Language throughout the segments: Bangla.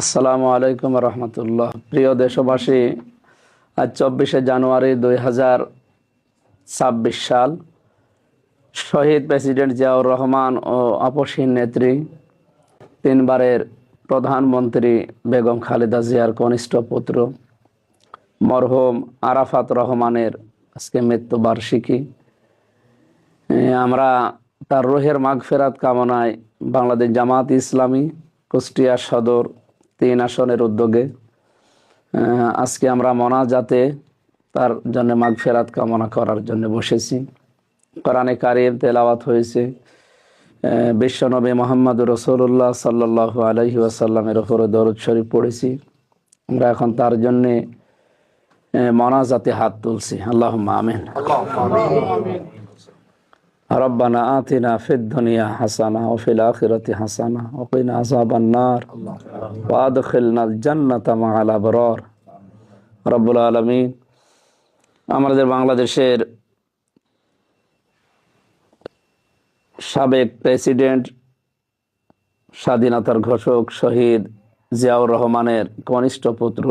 আসসালামু আলাইকুম রহমতুল্লাহ। প্রিয় দেশবাসী, আজ চব্বিশে জানুয়ারি দুই হাজার ছাব্বিশ সাল। শহীদ প্রেসিডেন্ট জিয়াউর রহমান ও আপসীন নেত্রী তিনবারের প্রধানমন্ত্রী বেগম খালেদা জিয়ার কনিষ্ঠ পুত্র মরহুম আরাফাত রহমানের আজকে মৃত্যুবার্ষিকী। আমরা তার রোহের মাগফেরাত কামনায় বাংলাদেশ জামাত ইসলামী কুষ্টিয়া সদর তিন আসনের উদ্যোগে আজকে আমরা মনাজাতে তার জন্য মাগফেরাত কামনা করার জন্য বসেছি। কোরআনে কারিম তেলাওয়াত হয়েছে বিশ্বনবী মোহাম্মদ রসুল্লাহ সাল্লাহ আলহি আসাল্লামের ওপরে দরদ শরীফ পড়েছি। আমরা এখন তার জন্যে মনাজাতে হাত তুলছি। আল্লাহ আমিন। রব্বানা আতিনা ফিদ্দুনিয়া হাসানা ও ফিল আখিরাতি হাসানা ও কিনা আযাবান নার ওয়া আদখিলনা জান্নাতা মাআল আবরার রব্বুল আলামিন আমাদের বাংলাদেশের সাবেক প্রেসিডেন্ট, স্বাধীনতার ঘোষক শহীদ জিয়াউর রহমানের কনিষ্ঠ পুত্র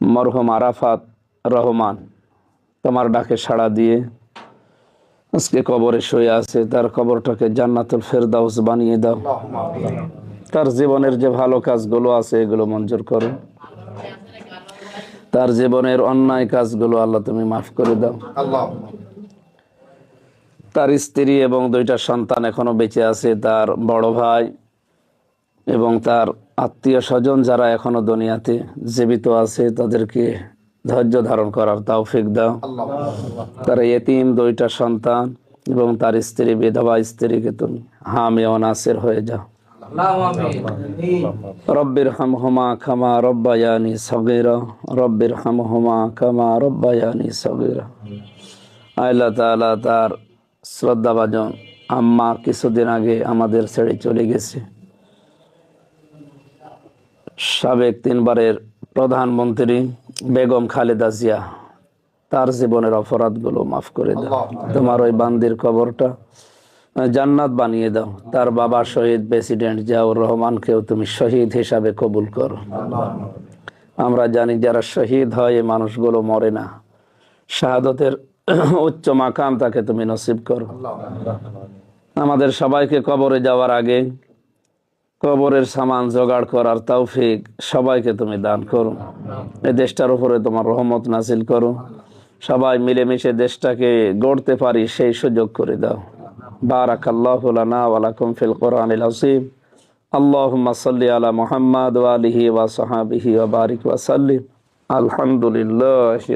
মরহুম আরাফাত রহমান, তোমার ডাকে সাড়া দিয়ে আজকে কবরে শুয়ে আছে তার কবরটাকে জান্নাতুল ফেরদাউস বানিয়ে দাও। তার জীবনের যে ভালো কাজগুলো আছে এগুলো মঞ্জুর করো। তার জীবনের অন্যায় কাজগুলো আল্লাহ তুমি মাফ করে দাও। তার স্ত্রী এবং দুইটা সন্তান এখনও বেঁচে আছে তার বড় ভাই এবং তার আত্মীয় স্বজন যারা এখনও দুনিয়াতে জীবিত আছে তাদেরকে ধৈর্য ধারণ করার তৌফিক দাও। তার এতিম দুইটা সন্তান এবং তার স্ত্রী, বিধবা স্ত্রীকে তুমি হামি ও নাসির হয়ে যাও। রব্বির হাম হুমা খামা রব্বায়ানি সগিরা, রব্বির হাম হুমা খামা রব্বায়ানি সগিরা। আল্লাহ তাআলা তার শ্রদ্ধাভাজন আম্মা কিছুদিন আগে আমাদের ছেড়ে চলে গেছে। সাবেক তিনবারের প্রধানমন্ত্রী বেগম খালেদা জিয়া তার জীবনের অপরাধগুলো মাফ করে দাও। তোমার ওই বান্দির কবরটা জান্নাত বানিয়ে দাও। তার বাবা শহীদ প্রেসিডেন্ট জিয়াউর রহমানকেও তুমি শহীদ হিসাবে কবুল করো। আমরা জানি যারা শহীদ হয় এই মানুষগুলো মরে না। শাহাদতের উচ্চ মাকাম তাকে তুমি নসিব করো। আমাদের সবাইকে কবরে যাওয়ার আগে কবরের সামান জোগাড় করার তৌফিক সবাইকে তুমি দান করো। এই দেশটার উপরে তোমার রহমত নাসিল করো। সবাই মিলেমিশে দেশটাকে গড়তে পারি সেই সুযোগ করে দাও। বারাক আল্লাহ ওয়ালাকুম ফিল কোরআনিল হাসিম সাল্লি আলা মুহাম্মাদ ওয়া আলিহি ওয়া সাহাবিহি ওয়া বারিক ওয়া সাল্লিম। আলহামদুলিল্লাহি